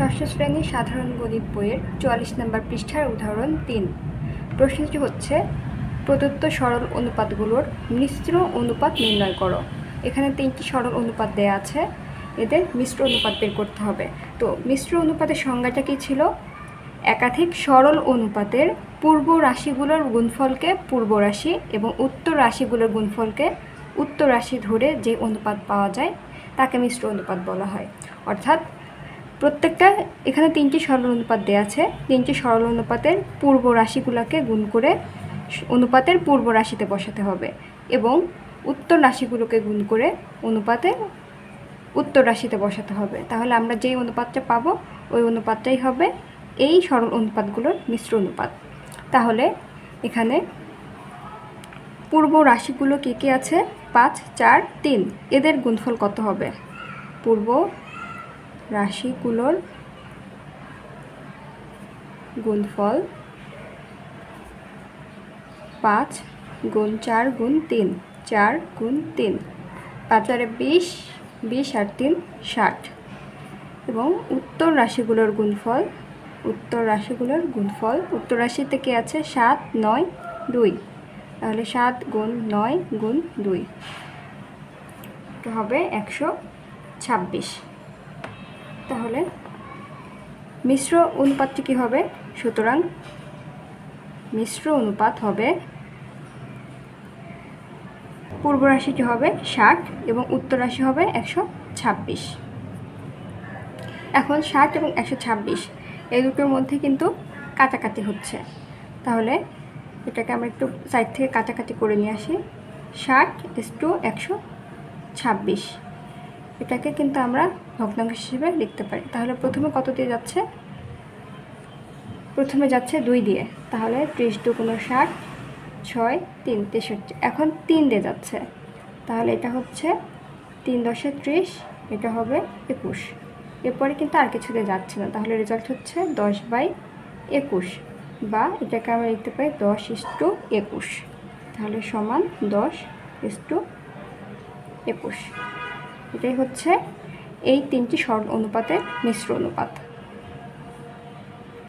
ষষ্ঠ শ্রেণির সাধারণ গণিত বইয়ের চুয়াল্লিশ নম্বর পৃষ্ঠার উদাহরণ তিন। প্রশ্নটি হচ্ছে, প্রদত্ত সরল অনুপাতগুলোর মিশ্র অনুপাত নির্ণয় করো। এখানে তিনটি সরল অনুপাত দেয়া আছে, এদের মিশ্র অনুপাত বের করতে হবে। তো, মিশ্র অনুপাতের সংজ্ঞাটা কী ছিল? একাধিক সরল অনুপাতের পূর্ব রাশিগুলোর গুণফলকে পূর্ব রাশি এবং উত্তর রাশিগুলোর গুণফলকে উত্তর রাশি ধরে যে অনুপাত পাওয়া যায়, তাকে মিশ্র অনুপাত বলা হয়। অর্থাৎ প্রত্যেকটা, এখানে তিনটি সরল অনুপাত দেওয়া আছে। তিনটি সরল অনুপাতের পূর্ব রাশিগুলোকে গুণ করে অনুপাতের পূর্ব রাশিতে বসাতে হবে এবং উত্তর রাশিগুলোকে গুণ করে অনুপাতে উত্তর রাশিতে বসাতে হবে। তাহলে আমরা যেই অনুপাতটা পাবো, ওই অনুপাতটাই হবে এই সরল অনুপাতগুলোর মিশ্র অনুপাত। তাহলে এখানে পূর্ব রাশিগুলো কী কী আছে? পাঁচ, চার, তিন। এদের গুণফল কত হবে? পূর্ব রাশিগুলোর গুণফল পাঁচ গুণ চার গুণ তিন, চার গুণ তিন। পাঁচ চারে বিশ বিশ আর তিন, ষাট। এবং উত্তর রাশিগুলোর গুণফল, উত্তর রাশিগুলোর গুণফল, উত্তর রাশিতে কি আছে? সাত, নয়, দুই। তাহলে সাত গুণ নয় গুণ দুই। হবে একশো ছাব্বিশ। তাহলে মিশ্র অনুপাতটি কী হবে? সুতরাং মিশ্র অনুপাত হবে পূর্ব রাশিটি হবে? ষাট এবং উত্তর রাশি হবে একশো ছাব্বিশ। এখন ষাট এবং একশো ছাব্বিশ, এই দুটোর মধ্যে কিন্তু কাটাকাটি হচ্ছে। তাহলে এটাকে আমরা একটু সাইড থেকে কাটাকাটি করে নিয়ে আসি। ষাট ইস টু একশো ছাব্বিশ। এটাকে কিন্তু আমরা ভগ্নাংশ হিসেবে লিখতে পারি। তাহলে প্রথমে কত দিয়ে যাচ্ছে? প্রথমে যাচ্ছে দুই দিয়ে। তাহলে ত্রিশ দুগুণ ষাট, ছয়, তিন, তেষট্টি। এখন তিন দিয়ে যাচ্ছে। তাহলে এটা হচ্ছে তিন দশে ত্রিশ, এটা হবে একুশ। এরপরে কিন্তু আর কিছু দিয়ে যাচ্ছে না। তাহলে রেজাল্ট হচ্ছে দশ বাই একুশ বা এটাকে আমরা লিখতে পারি দশ ইস টু একুশ। তাহলে সমান দশ ইস টু একুশ। এটাই হচ্ছে এই তিনটি সরল অনুপাতের মিশ্র অনুপাত।